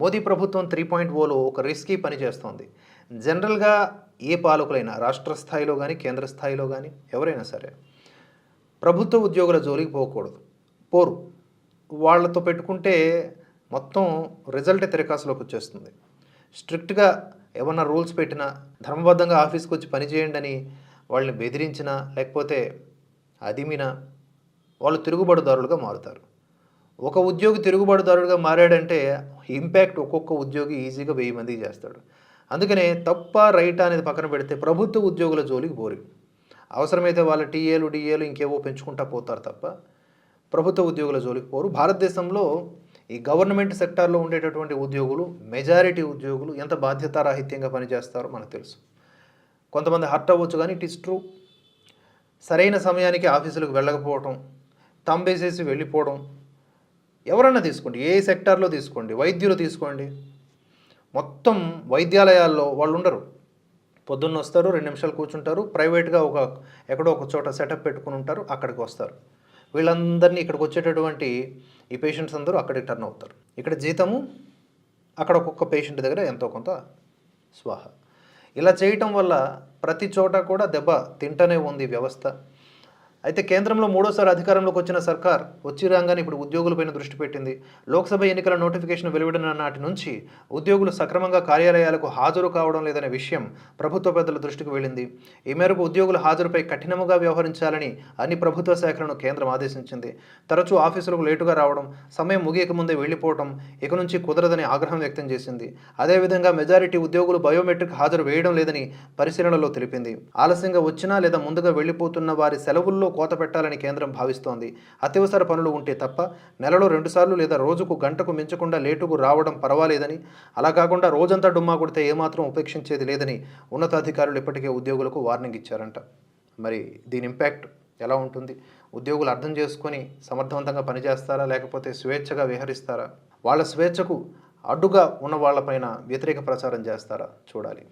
మోదీ ప్రభుత్వం three point Ola ఒక risky పని చేస్తోంది. జనరల్గా ఏ పాలకులైనా రాష్ట్ర స్థాయిలో కానీ కేంద్ర స్థాయిలో కానీ ఎవరైనా సరే ప్రభుత్వ ఉద్యోగుల జోలికి పోకూడదు. పోరు. వాళ్ళతో పెట్టుకుంటే మొత్తం రిజల్ట్ తిరకాసులోకి వచ్చేస్తుంది. స్ట్రిక్ట్గా ఏమన్నా రూల్స్ పెట్టినా ధర్మబద్ధంగా ఆఫీస్కి వచ్చి పనిచేయండి అని వాళ్ళని బెదిరించినా లేకపోతే అదిమినా వాళ్ళు తిరుగుబడిదారులుగా మారుతారు. ఒక ఉద్యోగి తిరుగుబడిదారుడుగా మారాడంటే ఇంపాక్ట్ ఒక్కొక్క ఉద్యోగి ఈజీగా వెయ్యి మందికి చేస్తాడు. అందుకనే తప్ప రైట్ అనేది పక్కన పెడితే ప్రభుత్వ ఉద్యోగుల జోలికి పోరు అవసరమైతే వాళ్ళ టీఏలు డిఏలు ఇంకేవో పెంచుకుంటా పోతారు తప్ప ప్రభుత్వ ఉద్యోగుల జోలికి పోరు. భారతదేశంలో ఈ గవర్నమెంట్ సెక్టార్లో ఉండేటటువంటి ఉద్యోగులు మెజారిటీ ఉద్యోగులు ఎంత బాధ్యతారాహిత్యంగా పనిచేస్తారో మనకు తెలుసు. కొంతమంది హర్ట్ అవ్వచ్చు కానీ ఇట్ ఇస్ ట్రూ. సరైన సమయానికి ఆఫీసులకు వెళ్ళకపోవటం తంబేసేసి వెళ్ళిపోవడం ఎవరన్నా తీసుకోండి ఏ సెక్టార్లో తీసుకోండి వైద్యులు తీసుకోండి. మొత్తం వైద్యాలయాల్లో వాళ్ళు ఉండరు. పొద్దున్న వస్తారు రెండు నిమిషాలు కూర్చుంటారు ప్రైవేట్గా ఒక ఎక్కడో ఒక చోట సెటప్ పెట్టుకుని ఉంటారు అక్కడికి వస్తారు. వీళ్ళందరినీ ఇక్కడికి వచ్చేటటువంటి ఈ పేషెంట్స్ అందరూ అక్కడికి టర్న్ అవుతారు. ఇక్కడ జీతము అక్కడ ఒక్కొక్క పేషెంట్ దగ్గర ఎంతో కొంత స్వాహ. ఇలా చేయటం వల్ల ప్రతి చోట కూడా దెబ్బ తింటనే ఉంది వ్యవస్థ. అయితే కేంద్రంలో మూడోసారి అధికారంలోకి వచ్చిన సర్కార్ వచ్చి రాగానే ఇప్పుడు ఉద్యోగులపైన దృష్టి పెట్టింది. లోక్సభ ఎన్నికల నోటిఫికేషన్ వెలువడిన నాటి నుంచి ఉద్యోగులు సక్రమంగా కార్యాలయాలకు హాజరు కావడం లేదనే విషయం ప్రభుత్వ పెద్దల దృష్టికి వెళ్ళింది. ఈ మేరకు ఉద్యోగుల హాజరుపై కఠినముగా వ్యవహరించాలని అన్ని ప్రభుత్వ శాఖలను కేంద్రం ఆదేశించింది. తరచూ ఆఫీసులకు లేటుగా రావడం సమయం ముగియక ముందే వెళ్ళిపోవడం ఇక నుంచి కుదరదని ఆగ్రహం వ్యక్తం చేసింది. అదేవిధంగా మెజారిటీ ఉద్యోగులు బయోమెట్రిక్ హాజరు వేయడం లేదని పరిశీలనలో తెలిపింది. ఆలస్యంగా వచ్చినా లేదా ముందుగా వెళ్ళిపోతున్న వారి సెలవుల్లో కోత పెట్టాలని కేంద్రం భావిస్తోంది. అత్యవసర పనులు ఉంటే తప్ప నెలలో రెండుసార్లు లేదా రోజుకు గంటకు మించకుండా లేటుకు రావడం పర్వాలేదని అలా కాకుండా రోజంతా డుమ్మా కొడితే ఏమాత్రం ఉపేక్షించేది లేదని ఉన్నతాధికారులు ఇప్పటికే ఉద్యోగులకు వార్నింగ్ ఇచ్చారంట. మరి దీని ఇంపాక్ట్ ఎలా ఉంటుంది? ఉద్యోగులు అర్థం చేసుకొని సమర్థవంతంగా పనిచేస్తారా? లేకపోతే స్వేచ్ఛగా విహరిస్తారా? వాళ్ళ స్వేచ్ఛకు అడ్డుగా ఉన్న వాళ్ళపైన వ్యతిరేక ప్రచారం చేస్తారా? చూడాలి.